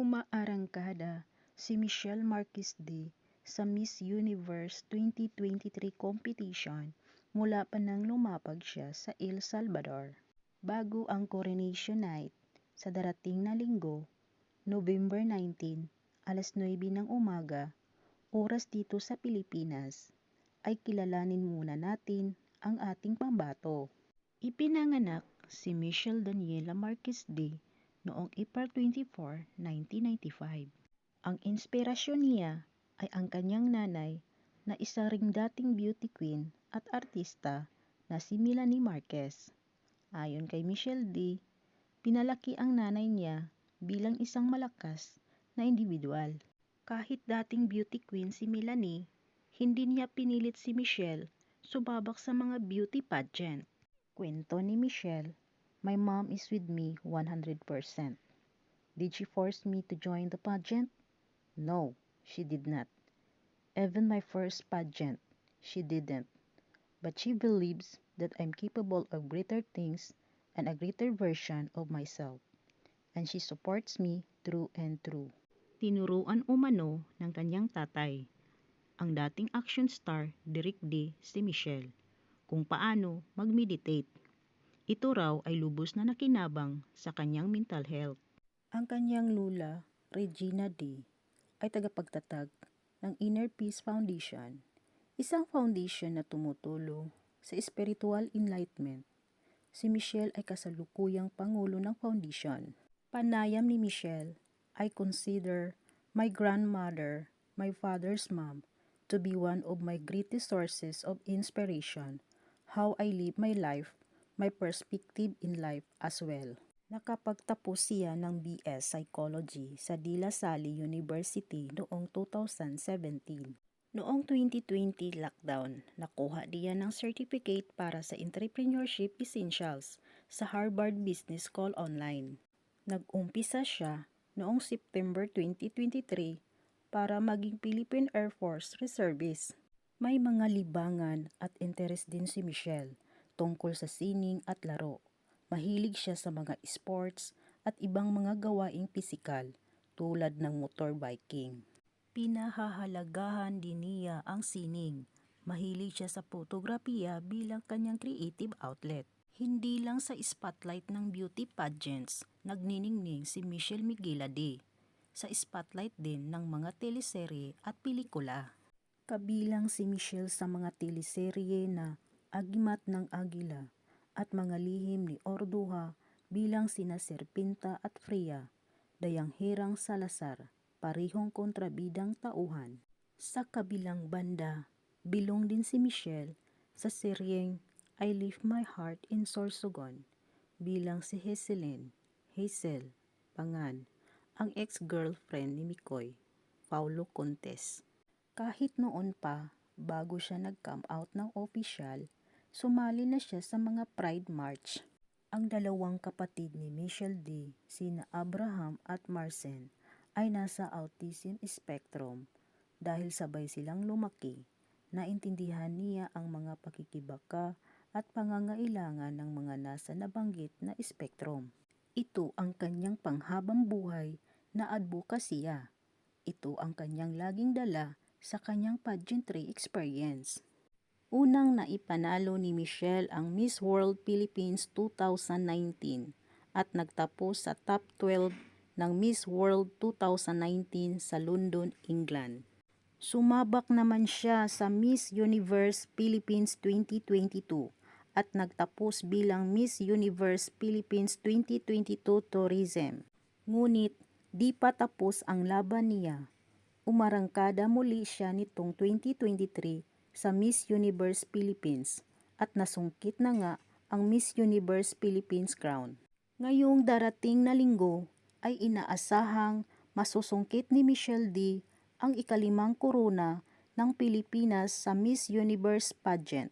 Umaarangkada si Michelle Marquez D sa Miss Universe 2023 competition mula pa nang lumapag siya sa El Salvador. Bago ang coronation night sa darating na linggo, November 19, alas 9 ng umaga, oras dito sa Pilipinas, ay kilalanin muna natin ang ating pambato. Ipinanganak si Michelle Daniela Marquez D noong April 24, 1995. Ang inspirasyon niya ay ang kanyang nanay na isa ring dating beauty queen at artista na si Melanie Marquez. Ayon kay Michelle D, pinalaki ang nanay niya bilang isang malakas na individual. Kahit dating beauty queen si Melanie, hindi niya pinilit si Michelle sumabak sa mga beauty pageant. Kwento ni Michelle, My mom is with me 100%. Did she force me to join the pageant? No, she did not. Even my first pageant, she didn't. But she believes that I'm capable of greater things and a greater version of myself. And she supports me through and through. Tinuruan umano ng kanyang tatay, ang dating action star Derek D. si Michelle, kung paano mag-meditate. Ito raw ay lubos na nakinabang sa kanyang mental health. Ang kanyang lula, Regina D., ay tagapagtatag ng Inner Peace Foundation, isang foundation na tumutulong sa spiritual enlightenment. Si Michelle ay kasalukuyang pangulo ng foundation. Panayam ni Michelle, I consider my grandmother, my father's mom, to be one of my greatest sources of inspiration, how I live my life, my perspective in life as well. Nakapagtapos siya ng BS Psychology sa De La Salle University noong 2017. Noong 2020 lockdown, nakuha diya ng certificate para sa Entrepreneurship Essentials sa Harvard Business School Online. Nag-umpisa siya noong September 2023 para maging Philippine Air Force Reservist. May mga libangan at interes din si Michelle tungkol sa sining at laro. Mahilig siya sa mga sports at ibang mga gawaing pisikal tulad ng motorbiking. Pinahahalagahan din niya ang sining. Mahilig siya sa fotografiya bilang kanyang creative outlet. Hindi lang sa spotlight ng beauty pageants, nagniningning si Michelle Miguelade. Sa spotlight din ng mga teleserye at pelikula. Kabilang si Michelle sa mga teleserye na Agimat ng Agila at mga lihim ni Orduha bilang sina Serpinta at Freya, Dayang Hirang Salazar, parihong kontrabidang tauhan. Sa kabilang banda, bilong din si Michelle sa seryeng I Leave My Heart in Sorsogon bilang si Hazelin, Hazel, Pangan, ang ex-girlfriend ni Mikoy, Paulo Contes. Kahit noon pa, bago siya nag-come out ng official, sumali na siya sa mga Pride March. Ang dalawang kapatid ni Michelle D, sina Abraham at Marcen, ay nasa autism spectrum dahil sabay silang lumaki. Naintindihan niya ang mga pakikibaka at pangangailangan ng mga nasa nabanggit na spectrum. Ito ang kanyang panghabang buhay na advokasya. Ito ang kanyang laging dala sa kanyang pageantry experience. Unang naipanalo ni Michelle ang Miss World Philippines 2019 at nagtapos sa top 12 ng Miss World 2019 sa London, England. Sumabak naman siya sa Miss Universe Philippines 2022 at nagtapos bilang Miss Universe Philippines 2022 Tourism. Ngunit di pa tapos ang laban niya. Umarangkada muli siya nitong 2023 sa Miss Universe Philippines at nasungkit na nga ang Miss Universe Philippines crown. Ngayong darating na linggo ay inaasahang masusungkit ni Michelle D ang ikalimang korona ng Pilipinas sa Miss Universe pageant.